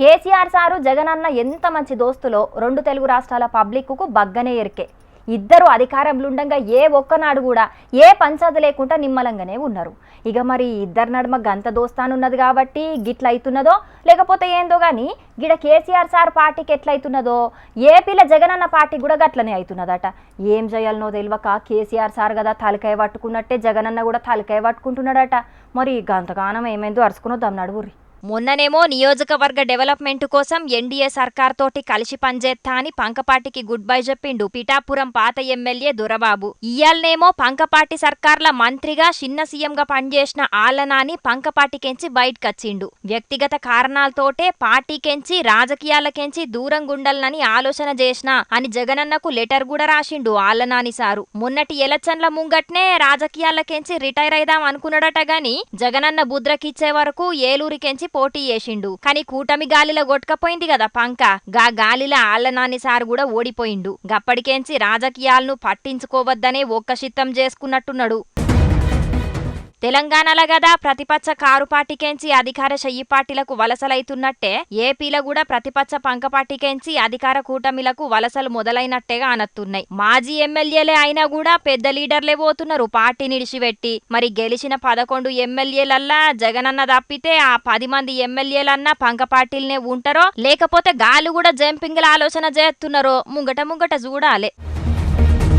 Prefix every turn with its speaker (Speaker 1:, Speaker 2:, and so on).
Speaker 1: KCR sir Jagananna ఎంత మంచి దోస్తులో రెండు తెలుగు రాష్ట్రాల పబ్లిక్కు బగ్గనే ఎరికే. ఇద్దరు అధికారంలో ఏ ఒక్కనాడు కూడా ఏ పంచాద లేకుండా నిమ్మలంగానే ఉన్నారు. ఇక మరి ఇద్దరు నడుమ గంత దోస్తానున్నది కాబట్టి గిట్ల అవుతున్నదో లేకపోతే ఏందో కానీ గిడ కేసీఆర్ సార్ పార్టీకి ఎట్లయితున్నదో ఏపీల జగనన్న పార్టీ కూడా గట్లనే అవుతున్నదట ఏం చేయాలనో తెలియక కేసీఆర్ సార్ కదా తలకాయ పట్టుకున్నట్టే జగనన్న కూడా తలకాయ పట్టుకుంటున్నాడట. మరి గంతగానం ఏమైందో అరుచుకునొద్దాం నడువురి మొన్ననేమో నియోజకవర్గ డెవలప్మెంట్ కోసం ఎన్డీఏ సర్కార్ తోటి కలిసి పనిచేస్తా అని పంకపాటికి గుడ్ బై చెప్పిండు పిఠాపురం పాత ఎమ్మెల్యే దురబాబు. ఇయ్యాలనేమో పంకపాటి సర్కార్ల మంత్రిగా చిన్న సీఎంగా పనిచేసిన ఆలనాని పంకపాటికెంచి బయటకచ్చిండు. వ్యక్తిగత కారణాలతోటే పార్టీకెంచి రాజకీయాలకెంచి దూరం గుండల్నని ఆలోచన చేసిన అని జగనన్నకు లెటర్ కూడా రాసిండు ఆలనాని సారు. మొన్నటి ఎలక్షన్ల ముంగట్నే రాజకీయాలకెంచి రిటైర్ అయిదాం అనుకున్నాడట గాని జగనన్న బుద్రకిచ్చే వరకు ఏలూరికెంచి పోటీ చేసిండు. కానీ కూటమి గాలిలో కొట్టుకపోయింది కదా పంక. గా గాలిల ఆళ్ళనాని సార్ కూడా ఓడిపోయిండు. గప్పటికేంచి రాజకీయాలను పట్టించుకోవద్దనే ఒక్క చిత్తం చేసుకున్నట్టున్నాడు. తెలంగాణలో గదా ప్రతిపక్ష కారు పార్టీకెంచి అధికార శయ్యి పార్టీలకు వలసలైతున్నట్టే ఏపీలో కూడా ప్రతిపక్ష పంక పార్టీకెంచి అధికార కూటమిలకు వలసలు మొదలైనట్టేగా అనత్తున్నాయి. మాజీ ఎమ్మెల్యేలే అయినా కూడా పెద్ద లీడర్లే పోతున్నారు పార్టీ నిడిచిపెట్టి. మరి గెలిచిన పదకొండు ఎమ్మెల్యేలల్లా జగనన్న తప్పితే ఆ పది మంది ఎమ్మెల్యేలన్నా పంక పార్టీలనే ఉంటారో? లేకపోతే గాలు కూడా జంపింగ్ల ఆలోచన చేస్తున్నారో ముంగట ముంగట చూడాలి